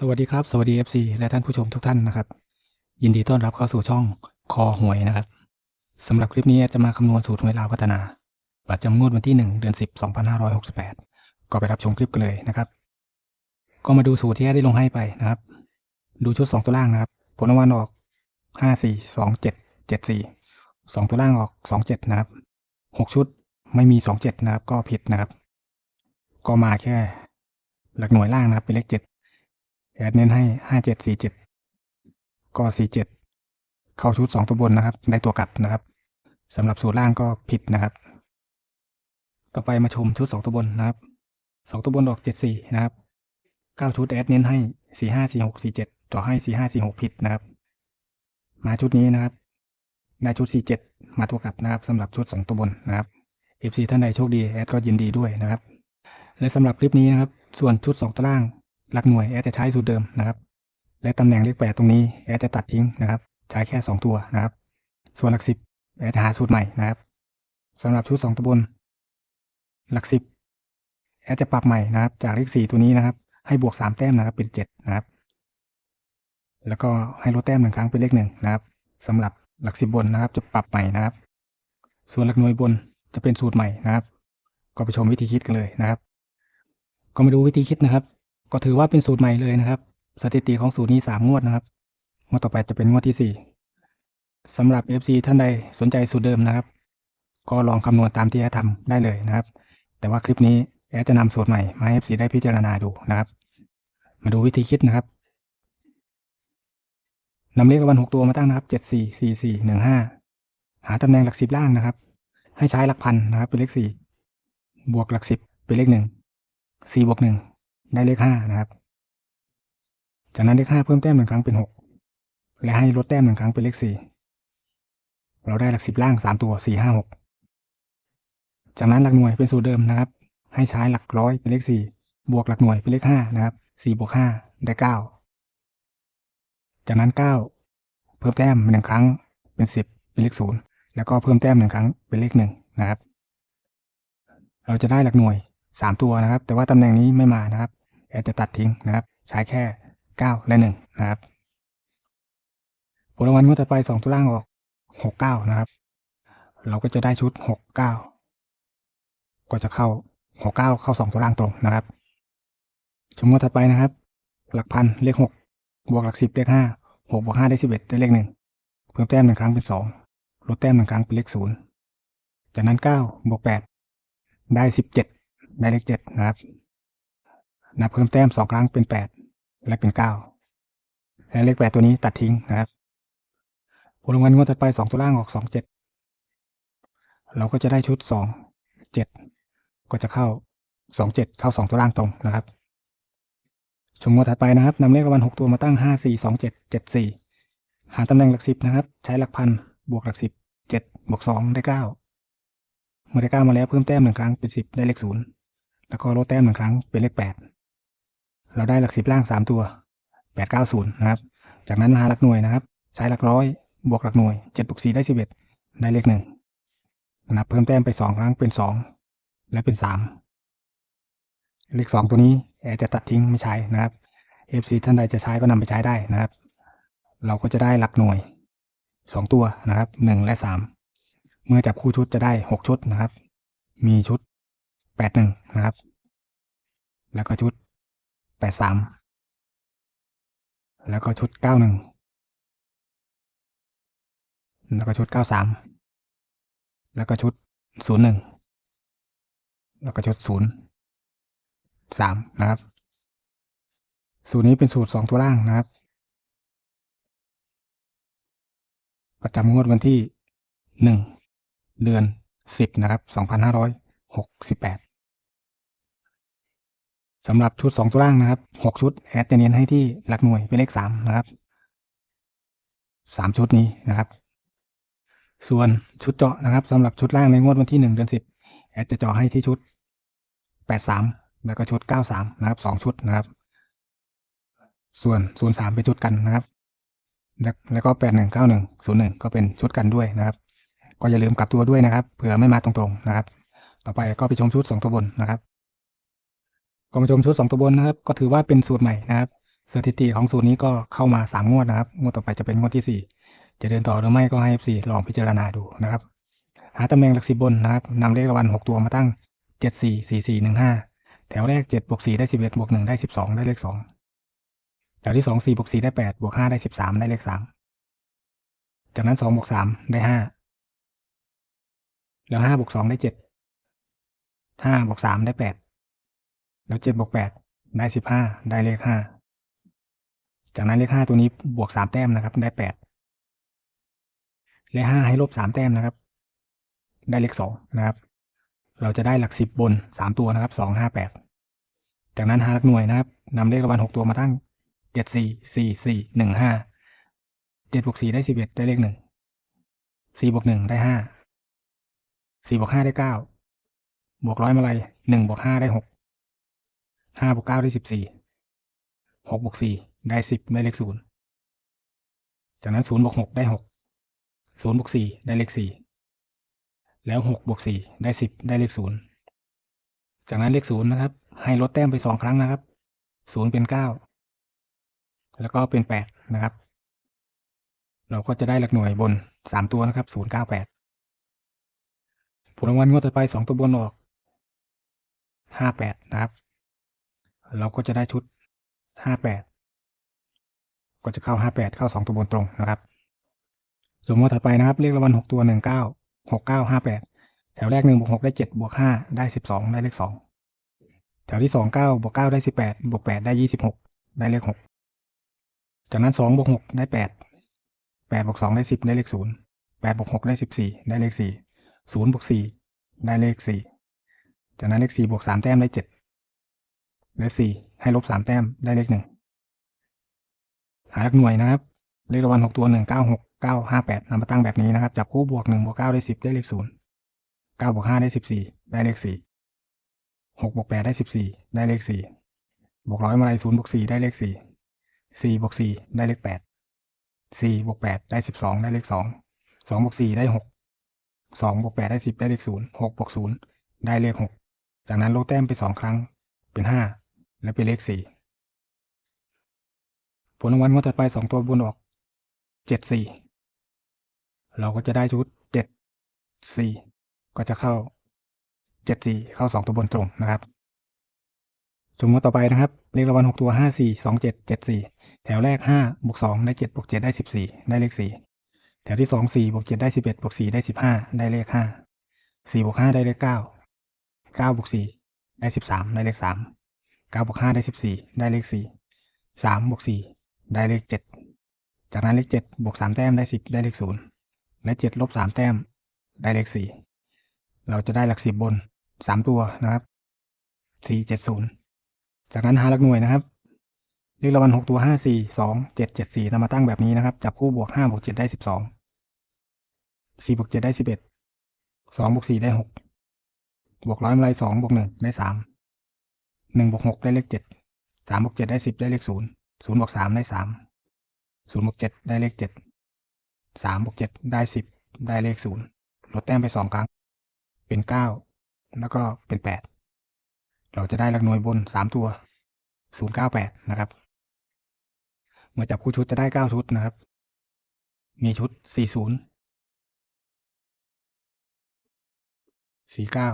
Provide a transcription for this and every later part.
สวัสดีครับ สวัสดี FC และท่านผู้ชมทุกท่านนะครับ ยินดีต้อนรับเข้าสู่ช่องคอหวยนะครับสำหรับคลิปนี้จะมาคำนวณสูตรหวยลาวพัฒนา ประจำงวดวันที่ 1 เดือน 10 2568 ก็ไปรับชมคลิปกันเลยนะครับ ก็มาดูสูตรที่ได้ลงให้ไปนะครับ ดูชุด 2 ตัวล่างนะครับ ผลรางวัลออก 5 4 2 7 7 4 2 ตัวล่างออก 2 7 นะครับ 6 ชุดไม่มี 2 7 นะครับ ก็ผิดนะครับ ก็มาแค่ หลักหน่วยล่างนะครับเป็นเลข7 แอดเน้นให้ห้าเจ็ดสี่เจ็ดก็สี่เจ็ดเข้าชุดสองตัวบนนะครับ ได้ตัวกลับนะครับสำหรับสูตรล่างก็ผิดนะครับ ต่อไปมาชมชุดสองตัวบนนะครับสองตัวบนออกเจ็ดสี่นะครับเก้าชุดแอดเน้นให้สี่ห้าสี่หกสี่เจ็ดต่อให้สี่ห้าสี่หกผิดนะครับ มาชุดนี้นะครับได้ชุดสี่เจ็ดมาตัวกลับนะครับสำหรับชุดสองตัวบนนะครับเอฟซีท่านใดโชคดีแอดก็ยินดีด้วยนะครับ และสำหรับคลิปนี้นะครับ ส่วนชุดสองตัวล่าง หลักหน่วยแอดจะใช้สูตรเดิมนะครับ และตำแหน่งเลขแปดตรงนี้แอดจะตัดทิ้งนะครับ ใช้แค่ 2 ตัวนะครับ ส่วนหลักสิบแอดจะหาสูตรใหม่นะครับสำหรับชุด 2ตัวบนหลักสิบแอดจะปรับใหม่นะครับ จากเลขสี่ตัวนี้นะครับ ให้บวก3แต้มนะครับเป็น7นะครับ แล้วก็ให้ลดแต้มหนึ่งครั้งเป็นเลขหนึ่งนะครับสำหรับหลักสิบบนนะครับ จะปรับใหม่นะครับ ส่วนหลักหน่วยบนจะเป็นสูตรใหม่นะครับ ก็ไปชมวิธีคิดกันเลยนะครับ ก็มาดูวิธีคิดนะครับ ก็ถือว่าเป็นสูตรใหม่เลยนะครับ สถิติของสูตรนี้สามงวดนะครับงวดต่อไปจะเป็นงวดที่สี่สำหรับ FC ท่านใดสนใจสูตรเดิมนะครับ ก็ลองคำนวณตามที่แอดทำได้เลยนะครับ แต่ว่าคลิปนี้แอดจะนำสูตรใหม่มาให้ FC ได้พิจารณาดูนะครับ มาดูวิธีคิดนะครับนำเลขวัลหกตัวมาตั้งนะครับเจ็ดสี่สี่สี่หนึ่งห้าหาตำแหน่งหลักสิบล่างนะครับ ให้ใช้หลักพันนะครับเป็นเลขสี่บวกหลักสิบเป็นเลขหนึ่งสี่บวกหนึ่ง ได้เลขห้านะครับ จากนั้นเลขห้าเพิ่มแต้มหนึ่งครั้งเป็นหกและให้ลดแต้มหนึ่งครั้งเป็นเลขสี่เราได้หลักสิบล่างสามตัวสี่ห้าหกจากนั้นหลักหน่วยเป็นสูตรเดิมนะครับ ให้ใช้หลักร้อยเป็นเลขสี่บวกหลักหน่วยเป็นเลขห้านะครับสี่บวกห้าได้เก้าจากนั้นเก้าเพิ่มแต้มหนึ่งครั้งเป็นสิบเป็นเลขศูนย์แล้วก็เพิ่มแต้มหนึ่งครั้งเป็นเลขหนึ่งนะครับ เราจะได้หลักหน่วย สามตัวนะครับ แต่ว่าตำแหน่งนี้ไม่มานะครับแอดจะตัดทิ้งนะครับ ใช้แค่เก้าและหนึ่งนะครับผลรางวัลงวดต่อไปสองตัวล่างออกหกเก้านะครับ เราก็จะได้ชุดหกเก้าก็จะเข้าหกเก้าเข้าสองตัวล่างตรงนะครับชมงวดถัดไปนะครับ หลักพันเลขหกบวกหลักสิบเลขห้าหกบวกห้าได้สิบเอ็ดได้เลขหนึ่งเพิ่มแต้มหนึ่งครั้งเป็นสองลดแต้มหนึ่งครั้งเป็นเลขศูนย์จากนั้นเก้าบวกแปดได้สิบเจ็ด ได้เลขเจ็ดนะครับ นับเพิ่มแต้มสองครั้งเป็นแปดและเป็นเก้าและเลขแปดตัวนี้ตัดทิ้งนะครับผลรางวัลงวดถัดไปสองตัวล่างออกสองเจ็ดเราก็จะได้ชุดสองเจ็ดก็จะเข้าสองเจ็ดเข้าสองตัวล่างตรงนะครับ ชมงวดถัดไปนะครับนำเลขรางวัลหกตัวมาตั้งห้าสี่สองเจ็ดเจ็ดสี่หาตำแหน่งหลักสิบนะครับ ใช้หลักพันบวกหลักสิบเจ็ดบวกสองได้เก้าเมื่อได้เก้ามาแล้วเพิ่มแต้มหนึ่งครั้งเป็นสิบได้เลขศูนย์ แล้วก็ลดแต้มหนึ่งครั้งเป็นเลขแปดเราได้หลักสิบล่างสามตัวแปดเก้าศูนย์นะครับ จากนั้นมาหาหลักหน่วยนะครับ ใช้หลักร้อยบวกหลักหน่วยเจ็ดบวกสี่ได้สิบเอ็ดได้เลขหนึ่งนับเพิ่มแต้มไปสองครั้งเป็นสองและเป็นสามเลขสองตัวนี้แอร์จะตัดทิ้งไม่ใช้นะครับ FC ท่านใดจะใช้ก็นำไปใช้ได้นะครับ เราก็จะได้หลักหน่วยสองตัวนะครับหนึ่งและสามเมื่อจับคู่ชุดจะได้หกชุดนะครับ มีชุด แปดหนึ่งนะครับ แล้วก็ชุดแปดสามแล้วก็ชุดเก้าหนึ่งแล้วก็ชุดเก้าสามแล้วก็ชุดศูนย์หนึ่งแล้วก็ชุดศูนย์สามนะครับ สูตรนี้เป็นสูตรสองตัวล่างนะครับ ประจำงวดวันที่หนึ่งเดือนสิบนะครับสองพันห้าร้อยหกสิบแปด สำหรับชุดสองตัวล่างนะครับหกชุดแอดจะเน้นให้ที่หลักหน่วยเป็นเลขสามนะครับสามชุดนี้นะครับ ส่วนชุดเจาะนะครับสำหรับชุดล่างในงวดวันที่หนึ่งเดือนสิบแอดจะเจาะให้ที่ชุดแปดสามแล้วก็ชุดเก้าสามนะครับสองชุดนะครับ ส่วนศูนย์สามเป็นชุดกันนะครับ แล้วแล้วก็แปดหนึ่งเก้าหนึ่งศูนย์หนึ่งก็เป็นชุดกันด้วยนะครับ ก็อย่าลืมกลับตัวด้วยนะครับเผื่อไม่มาตรงๆนะครับ ต่อไปก็ไปชมชุดสองตัวบนนะครับ ก็มาชมชุดสองตัวบนนะครับ ก็ถือว่าเป็นสูตรใหม่นะครับสถิติของสูตรนี้ก็เข้ามาสามงวดนะครับงวดต่อไปจะเป็นงวดที่สี่จะเดินต่อหรือไม่ก็ให้ FC ลองพิจารณาดูนะครับ หาตำแหน่งหลักสิบบนนะครับนำเลขรางวัลหกตัวมาตั้งเจ็ดสี่สี่สี่หนึ่งห้าแถวแรกเจ็ดบวกสี่ได้สิบเอ็ดบวกหนึ่งได้สิบสองได้เลขสองแถวที่สองสี่บวกสี่ได้แปดบวกห้าได้สิบสามได้เลขสามจากนั้นสองบวกสามได้ห้าแล้วห้าบวกสองได้เจ็ดห้าบวกสามได้แปด แล้วเจ็ดบวกแปดได้สิบห้าได้เลขห้าจากนั้นเลขห้าตัวนี้บวกสามแต้มนะครับ ได้แปดเลขห้าให้ลบสามแต้มนะครับ ได้เลขสองนะครับ เราจะได้หลักสิบบนสามตัวนะครับสองห้าแปดจากนั้นหาหลักหน่วยนะครับนำเลขรางวัลหกตัวมาตั้งเจ็ดสี่สี่สี่หนึ่งห้าเจ็ดบวกสี่ได้สิบเอ็ดได้เลขหนึ่งสี่บวกหนึ่งได้ห้าสี่บวกห้าได้เก้าบวกร้อยมาลัยหนึ่งบวกห้าได้หก ห้าบวกเก้าได้สิบสี่หกบวกสี่ได้สิบได้เลขศูนย์จากนั้นศูนย์บวกหกได้หกศูนย์บวกสี่ได้เลขสี่แล้วหกบวกสี่ได้สิบได้เลขศูนย์จากนั้นเลขศูนย์นะครับ ให้ลดแต้มไปสองครั้งนะครับศูนย์เป็นเก้าแล้วก็เป็นแปดนะครับ เราก็จะได้หลักหน่วยบนสามตัวนะครับศูนย์เก้าแปดผลรางวัลงวดต่อไปสองตัวบนออกห้าแปดนะครับ เราก็จะได้ชุด 58 ก็จะเข้า 58 เข้า 2 ตัวบนตรงนะครับสมมติถัดไปนะครับเลขละวัน6ตัว 19 69 58 แถวแรก 1บวก6ได้ 7 บวก 5 ได้ 12 ได้เลข 2 แถวที่ 2 9บวก9ได้ 18 บวก 8 ได้ 26 ได้เลข 6 จากนั้น 2 บวก 6 ได้ 8 8บวก 2 ได้ 10 ได้เลข 0 8บวก 6 ได้ 14 ได้เลข 4 0บวก 4 ได้เลข 4 จากนั้นเลข 4 บวก 3 แต้มได้ 7 เลขสี่ให้ลบสามแต้มได้เลขหนึ่งหาหลักหน่วยนะครับ เลขรางวัลหกตัวหนึ่งเก้าหกเก้าห้าแปดนำมาตั้งแบบนี้นะครับ จับคู่บวกหนึ่งบวกเก้าได้สิบได้เลขศูนย์เก้าบวกห้าได้สิบสี่ได้เลขสี่หกบวกแปดได้สิบสี่ได้เลขสี่บวกร้อยมาเลยศูนย์บวกสี่ได้เลขสี่สี่บวกสี่ได้เลขแปดสี่บวกแปดได้สิบสองได้เลขสองสองบวกสี่ได้หกสองบวกแปดได้สิบได้เลขศูนย์หกบวกศูนย์ได้เลขหกจากนั้นลดแต้มไปสองครั้งเป็นห้า และเป็นเลขสี่ผลรางวัลงวดถัดไปสองตัวบนออกเจ็ดสี่เราก็จะได้ชุดเจ็ดสี่ก็จะเข้าเจ็ดสี่เข้าสองตัวบนตรงนะครับสมมติต่อไปนะครับ เลขรางวัลหกตัวห้าสี่สองเจ็ดเจ็ดสี่แถวแรกห้าบวกสองได้เจ็ดบวกเจ็ดได้สิบสี่ได้เลขสี่แถวที่สองสี่บวกเจ็ดได้สิบเอ็ดบวกสี่ได้สิบห้าได้เลขห้าสี่บวกห้าได้เลขเก้าเก้าบวกสี่ได้สิบสามได้เลขสาม เก้าบวกห้าได้สิบสี่ได้เลขสี่สามบวกสี่ได้เลขเจ็ดจากนั้นเลขเจ็ดบวกสามแต้มได้สิบได้เลขศูนย์และเจ็ดลบสามแต้ม ได้เลขสี่เราจะได้หลักสิบบนสามตัวนะครับสี่เจ็ดศูนย์จากนั้นหาหลักหน่วยนะครับ เลขรางวัลหกตัวห้าสี่สองเจ็ดเจ็ดสี่นำมาตั้งแบบนี้นะครับ จับคู่บวกห้าบวกเจ็ดได้สิบสองสี่บวกเจ็ดได้สิบเอ็ดสองบวกสี่ได้หกบวกร้อยมาลัยสองบวกหนึ่งได้สาม หนึ่งบวกหกได้เลขเจ็ดสามบวกเจ็ดได้สิบได้เลขศูนย์ศูนย์บวกสามได้สามศูนย์บวกเจ็ดได้เลขเจ็ดสามบวกเจ็ดได้สิบได้เลขศูนย์ลดแต้มไปสองครั้ง เป็นเก้าแล้วก็เป็นแปดเราจะได้หลักหน่วยบนสามตัวศูนย์เก้าแปดนะครับเมื่อจับคู่ชุดจะได้เก้าชุดนะครับ มีชุดสี่ศูนย์สี่เก้า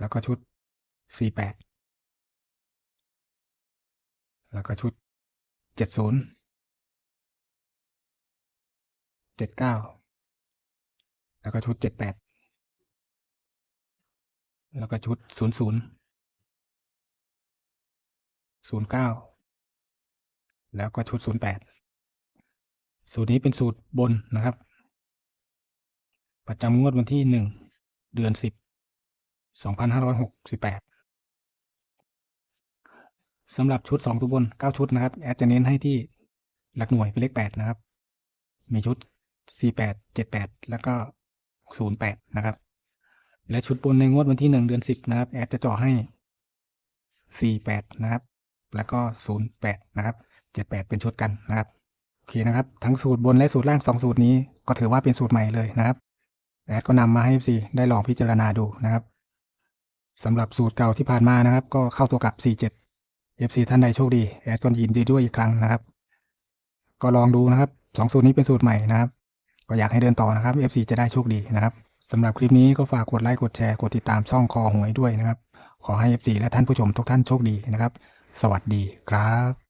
แล้วก็ชุดสี่แปด แล้วก็ชุดเจ็ดศูนย์เจ็ดเก้าแล้วก็ชุดเจ็ดแปดแล้วก็ชุดศูนย์ศูนย์ศูนย์เก้าแล้วก็ชุดศูนย์แปดสูตรนี้เป็นสูตรบนนะครับ ประจำงวดวันที่หนึ่งเดือนสิบสองพันห้าร้อยหกสิบแปด สำหรับชุดสองตัวบนเก้าชุดนะครับ แอดจะเน้นให้ที่หลักหน่วยเป็นเลขแปดนะครับ มีชุด 48 78 แล้วก็ 08 นะครับ และชุดบนในงวดวันที่ 1 เดือน 10 นะครับ แอดจะเจาะให้ 48 นะครับ แล้วก็ 08 นะครับ 78 เป็นชุดกันนะครับ โอเคนะครับ ทั้งสูตรบนและสูตรล่าง 2 สูตรนี้ก็ถือว่าเป็นสูตรใหม่เลยนะครับ แอดก็นำมาให้ FC ได้ลองพิจารณาดูนะครับสำหรับสูตรเก่าที่ผ่านมานะครับ ก็เข้าตัวกับ 47 FC ท่านใดโชคดีแอดก็ยินดีด้วยอีกครั้งนะครับ ก็ลองดูนะครับสองสูตรนี้เป็นสูตรใหม่นะครับ ก็อยากให้เดินต่อนะครับ FC จะได้โชคดีนะครับสำหรับคลิปนี้ก็ฝากกดไลค์กดแชร์กดติดตามช่องคอหวยด้วยนะครับ ขอให้ FC และท่านผู้ชมทุกท่านโชคดีนะครับ สวัสดีครับ